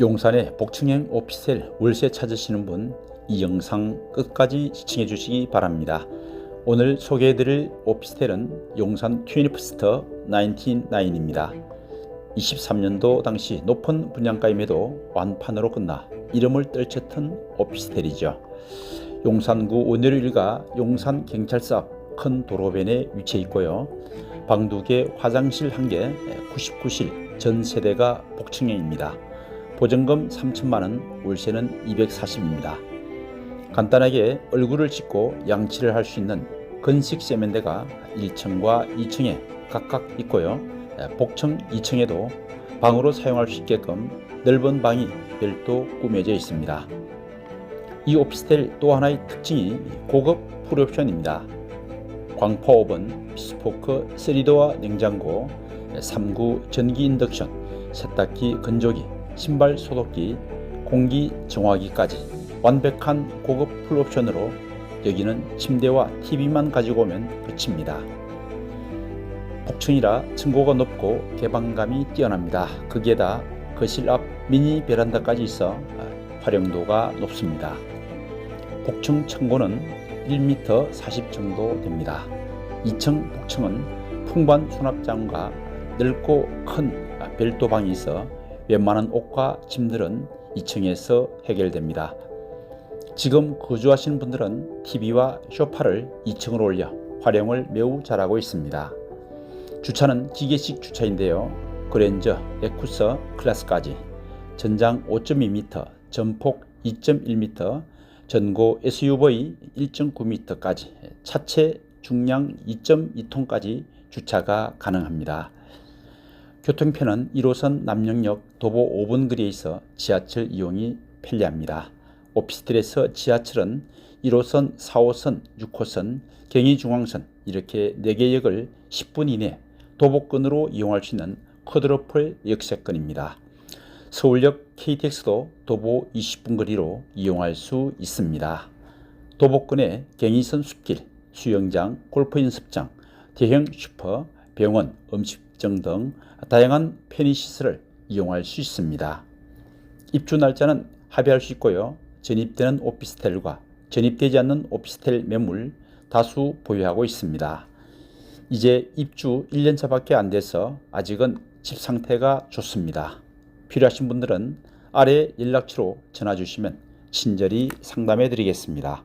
용산의 복층형 오피스텔 월세 찾으시는 분 이 영상 끝까지 시청해 주시기 바랍니다. 오늘 소개해드릴 오피스텔은 용산 트위니프스터 99입니다. 23년도 당시 높은 분양가임에도 완판으로 끝나 이름을 떨쳤던 오피스텔이죠. 용산구 원효리 일가 용산 경찰서 앞 큰 도로변에 위치해 있고요. 방두 개, 화장실 한 개, 99실 전 세대가 복층형입니다. 보증금 3천만 원, 월세는 240입니다. 간단하게 얼굴을 짓고 양치를 할 수 있는 건식 세면대가 1층과 2층에 각각 있고요. 복층 2층에도 방으로 사용할 수 있게끔 넓은 방이 별도 꾸며져 있습니다. 이 오피스텔 또 하나의 특징이 고급 풀옵션입니다. 광포 오븐, 피스포크 3도어 냉장고, 3구 전기 인덕션, 세탁기 건조기, 신발 소독기, 공기 정화기까지 완벽한 고급 풀옵션으로 여기는 침대와 TV만 가지고 오면 끝입니다. 복층이라 층고가 높고 개방감이 뛰어납니다. 거기에다 거실 앞 미니 베란다까지 있어 활용도가 높습니다. 복층 층고는 1m 40 정도 됩니다. 2층 복층은 풍부한 수납장과 넓고 큰 별도방이 있어 웬만한 옷과 짐들은 2층에서 해결됩니다. 지금 거주하시는 분들은 TV와 쇼파를 2층으로 올려 활용을 매우 잘하고 있습니다. 주차는 기계식 주차인데요. 그랜저, 에쿠서 클래스까지 전장 5.2m, 전폭 2.1m, 전고 SUV 1.9m까지 차체 중량 2.2톤까지 주차가 가능합니다. 교통편은 1호선 남영역 도보 5분 거리에 있어 지하철 이용이 편리합니다. 오피스텔에서 지하철은 1호선, 4호선, 6호선, 경의중앙선 이렇게 4개 역을 10분 이내 도보권으로 이용할 수 있는 쿼드로플 역세권입니다. 서울역 KTX도 도보 20분 거리로 이용할 수 있습니다. 도보권에 경의선 숲길, 수영장, 골프 연습장, 대형 슈퍼, 병원, 음식점 등 다양한 편의시설을 이용할 수 있습니다. 입주 날짜는 합의할 수 있고요. 전입되는 오피스텔과 전입되지 않는 오피스텔 매물 다수 보유하고 있습니다. 이제 입주 1년차밖에 안 돼서 아직은 집 상태가 좋습니다. 필요하신 분들은 아래 연락처로 전화 주시면 친절히 상담해 드리겠습니다.